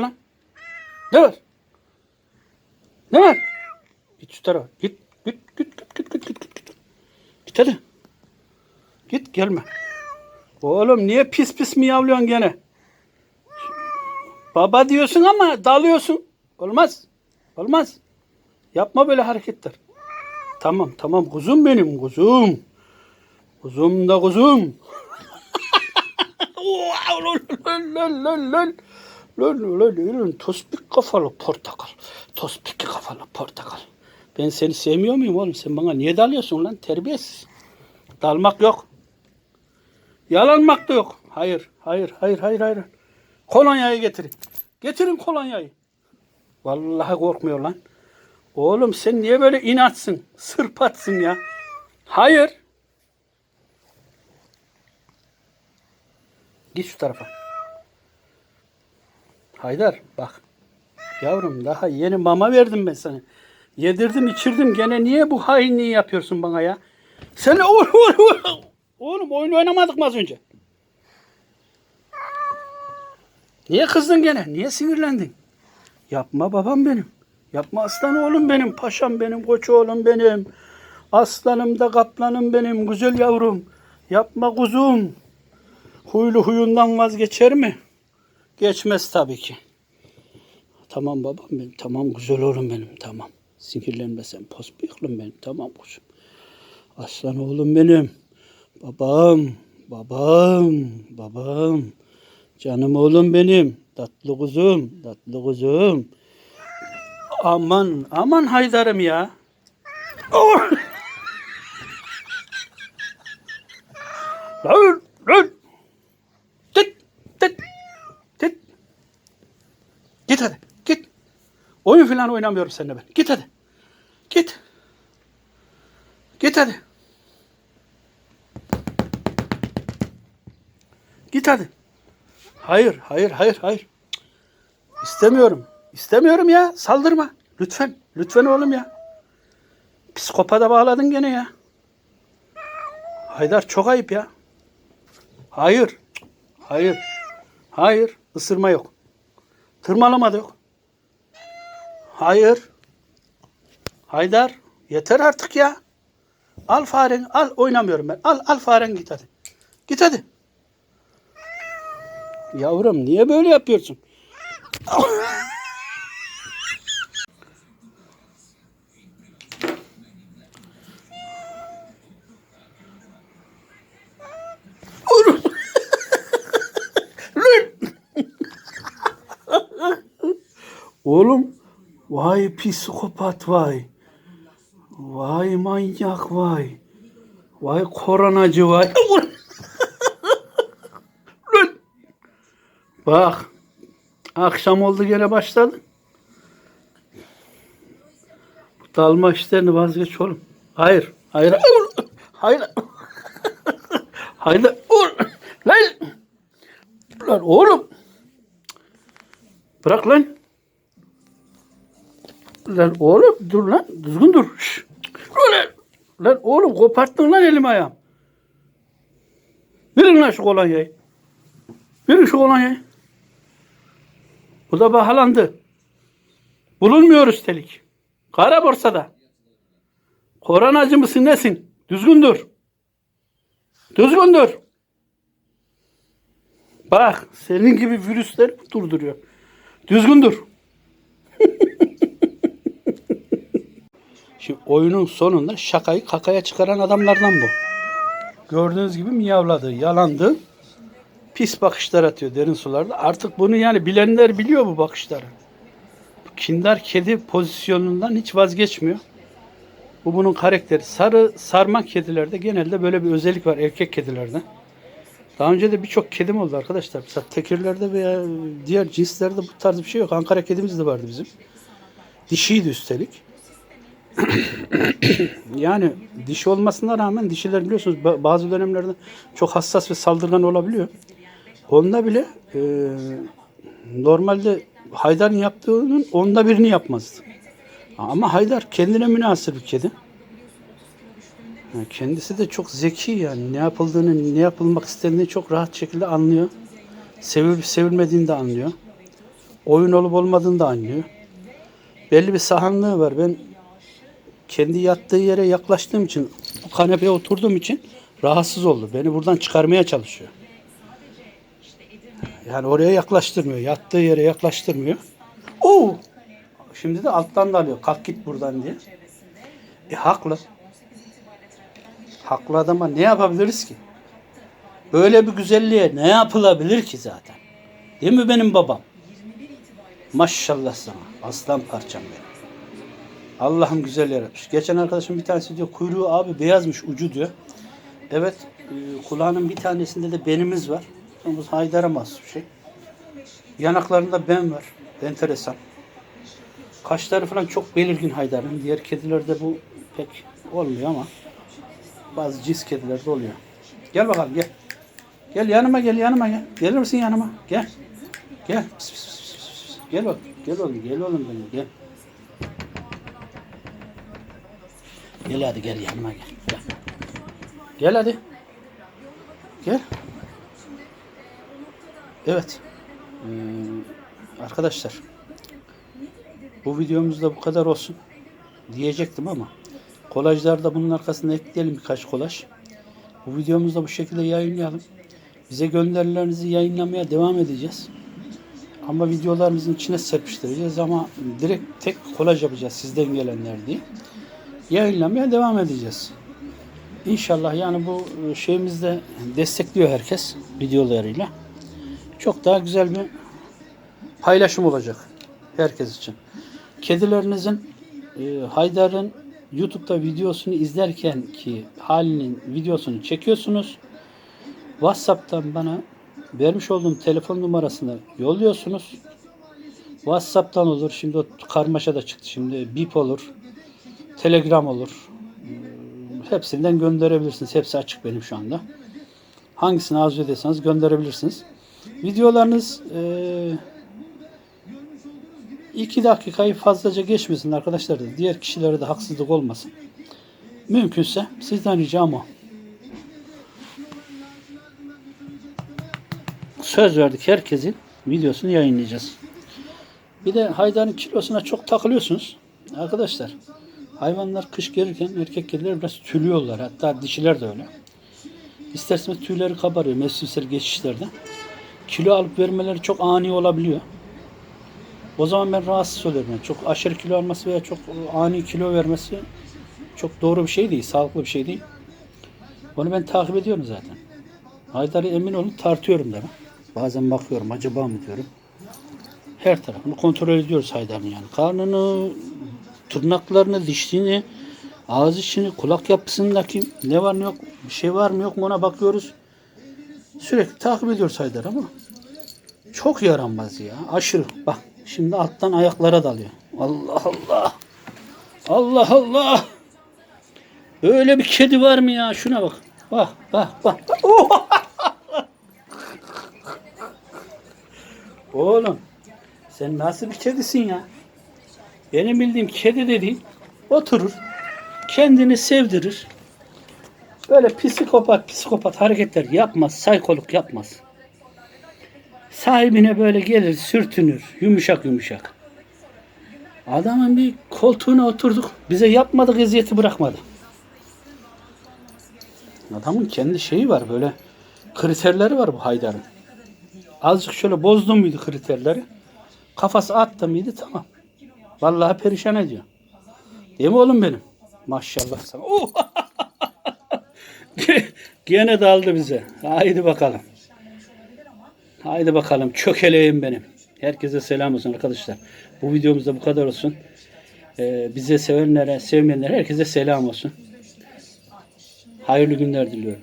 lan? Ne var? Ne var? Git şu tarafa. Git. Git git git git git git git. Git, git hadi. Git gelme. Oğlum niye pis pis miyavlıyorsun gene? Baba diyorsun ama dalıyorsun. Olmaz. Olmaz. Yapma böyle hareketler. Tamam tamam kuzum benim kuzum. Kuzum da kuzum. Lol lol lol. Tospik kafalı portakal. Tospik kafalı portakal. Ben seni sevmiyor muyum oğlum? Sen bana niye dalıyorsun lan? Terbiyesiz. Dalmak yok. Yalanmak da yok. Hayır, hayır, hayır, hayır, hayır. Kolonyayı getirin. Getirin kolonyayı. Vallahi korkmuyor lan. Oğlum sen niye böyle inatsın? Sırpatsın ya. Hayır. Git şu tarafa. Haydar bak. Yavrum daha yeni mama verdim ben sana. Yedirdim içirdim gene niye bu hainliği yapıyorsun bana ya? Sen oğlum, oyun oynamadık mı az önce? Niye kızdın gene? Niye sinirlendin? Yapma babam benim. Yapma aslan oğlum benim. Paşam benim. Koç oğlum benim. Aslanım da kaplanım benim. Güzel yavrum. Yapma kuzum. Huylu huyundan vazgeçer mi? Geçmez tabii ki. Tamam babam benim. Tamam güzel oğlum benim. Tamam. Sinirlenme sen. Pos bıyıklım benim. Tamam kuzum. Aslan oğlum benim. Babam. Babam. Babam. Canım oğlum benim. Tatlı kuzum. Tatlı kuzum. Aman. Aman Haydar'ım ya. Oh! Lan! Lan! Tıt! Tıt! Tıt! Git hadi. Git. Oyun falan oynamıyorum seninle ben. Git hadi. Git. Git hadi. Git hadi. Hayır, hayır, hayır, hayır. İstemiyorum. İstemiyorum ya. Saldırma. Lütfen. Lütfen oğlum ya. Psikopata bağladın gene ya. Haydar çok ayıp ya. Hayır. Hayır. Hayır. Isırma yok. Tırmalama da yok. Hayır. Haydar. Yeter artık ya. Al faren. Al oynamıyorum ben. Al al faren git hadi. Git hadi. Yavrum niye böyle yapıyorsun? Oğlum. Vay psikopat vay. Vay manyak vay. Vay koronacı vay. Bak. Akşam oldu gene başladı. Bu dalma işlerini vazgeç oğlum. Hayır. Hayır. Hayır. Hayır. Oğlum. Lan. Lan oğlum. Bırak lan. Lan oğlum dur lan. Düzgün dur. Şş. Lan, lan oğlum koparttın lan elim ayağım. Verin lan şu kolonyayı. Verin şu kolonyayı. Bu da bahalandı. Bulunmuyor üstelik. Kara borsada. Koronacı mısın nesin? Düzgün dur. Düzgün dur. Bak senin gibi virüsler durduruyor. Düzgün dur. Şimdi oyunun sonunda şakayı kakaya çıkaran adamlardan bu. Gördüğünüz gibi miyavladı, yalandı. Pis bakışlar atıyor derin sularda. Artık bunu yani bilenler biliyor bu bakışları. Kindar kedi pozisyonundan hiç vazgeçmiyor. Bu bunun karakteri. Sarı sarma kedilerde genelde böyle bir özellik var erkek kedilerde. Daha önce de birçok kedim oldu arkadaşlar. Mesela tekirlerde veya diğer cinslerde bu tarz bir şey yok. Ankara kedimiz de vardı bizim. Dişiydi üstelik. yani dişi olmasına rağmen dişiler biliyorsunuz ba- bazı dönemlerde çok hassas ve saldırgan olabiliyor. Onda bile e, normalde Haydar'ın yaptığının onda birini yapmazdı. Ama Haydar kendine münasır bir kedi. Kendisi de çok zeki yani ne yapıldığını, ne yapılmak istendiğini çok rahat şekilde anlıyor. Sevilip sevilmediğini de anlıyor. oyun olup olmadığını da anlıyor. Belli bir sahanlığı var. Ben kendi yattığı yere yaklaştığım için, bu kanepeye oturduğum için rahatsız oldu. Beni buradan çıkarmaya çalışıyor. Yani oraya yaklaştırmıyor. Yattığı yere yaklaştırmıyor. Oo! Şimdi de alttan da alıyor. Kalk git buradan diye. E haklı. Haklı adama ne yapabiliriz ki? Böyle bir güzelliğe ne yapılabilir ki zaten? Değil mi benim babam? Maşallah sana. Aslan parçam benim. Allah'ım güzel yaratmış. Geçen arkadaşım bir tanesi diyor kuyruğu abi beyazmış ucu diyor. Evet e, kulağının bir tanesinde de benimiz var. Bu Haydar'a mahsus bir şey. Yanaklarında ben var. Enteresan. Kaşları falan çok belirgin Haydar'ın. Diğer kedilerde bu pek olmuyor ama bazı cins kedilerde oluyor. Gel bakalım gel. Gel yanıma gel yanıma gel. Gelir misin yanıma? Gel. Gel. Pıs, pıs, pıs, pıs. Gel bak. Gel oğlum gel oğlum benim gel. Gel hadi gel yanıma gel. Gel, gel hadi. Gel. Evet. Ee, arkadaşlar. Bu videomuz da bu kadar olsun. Diyecektim ama kolajlarda bunun arkasına ekleyelim birkaç kolaj. Bu videomuzu da bu şekilde yayınlayalım. Bize gönderilerinizi yayınlamaya devam edeceğiz. Ama videolarımızın içine serpiştireceğiz ama direkt tek kolaj yapacağız sizden gelenler diye. Yayınlamaya devam edeceğiz. İnşallah yani bu şeyimizde destekliyor herkes videolarıyla. Çok daha güzel bir paylaşım olacak herkes için. Kedilerinizin e, Haydar'ın YouTube'da videosunu izlerken ki halinin videosunu çekiyorsunuz. WhatsApp'tan bana vermiş olduğum telefon numarasını yolluyorsunuz. WhatsApp'tan olur. Şimdi o karmaşa da çıktı. Şimdi Bip olur. Telegram olur. Hepsinden gönderebilirsiniz. Hepsi açık benim şu anda. Hangisini arzu ederseniz gönderebilirsiniz. Videolarınız eee İki dakikayı fazlaca geçmesin arkadaşlar da diğer kişilere de haksızlık olmasın. Mümkünse sizden ricam o. Söz verdik herkesin videosunu yayınlayacağız. Bir de haydanın kilosuna çok takılıyorsunuz. Arkadaşlar hayvanlar kış gelirken erkek kediler biraz tülüyorlar. Hatta dişiler de öyle. İsterseniz tüyleri kabarıyor mevsimsel geçişlerde. Kilo alıp vermeleri çok ani olabiliyor. O zaman ben rahatsız oluyorum. Yani çok aşırı kilo alması veya çok ani kilo vermesi çok doğru bir şey değil, sağlıklı bir şey değil. Onu ben takip ediyorum zaten. Haydar'ı emin olun tartıyorum da. Bazen bakıyorum acaba mı diyorum. Her tarafını kontrol ediyoruz Haydar'ın yani. Karnını, tırnaklarını, dişliğini, ağız içini, kulak yapısındaki ne var ne yok, bir şey var mı yok mu ona bakıyoruz. Sürekli takip ediyoruz Haydar ama çok yaranmaz ya. Aşırı. Bak şimdi alttan ayaklara dalıyor. Allah Allah. Allah Allah. Öyle bir kedi var mı ya? Şuna bak. Bak bak bak. Oh! Oğlum sen nasıl bir kedisin ya? Benim bildiğim kedi dediğin oturur, kendini sevdirir. Böyle psikopat psikopat hareketler yapmaz, saykoluk yapmaz. Sahibine böyle gelir, sürtünür, yumuşak yumuşak. Adamın bir koltuğuna oturduk, bize yapmadık eziyeti bırakmadı. Adamın kendi şeyi var böyle, kriterleri var bu Haydar'ın. Azıcık şöyle bozdum muydu kriterleri? Kafası attı mıydı tamam. Vallahi perişan ediyor. Değil mi oğlum benim? Maşallah sana. Oh! Gene daldı bize. Haydi bakalım. Haydi bakalım. Çökeleğim benim. Herkese selam olsun arkadaşlar. Bu videomuzda bu kadar olsun. Ee, bize sevenlere, sevmeyenlere herkese selam olsun. Hayırlı günler diliyorum.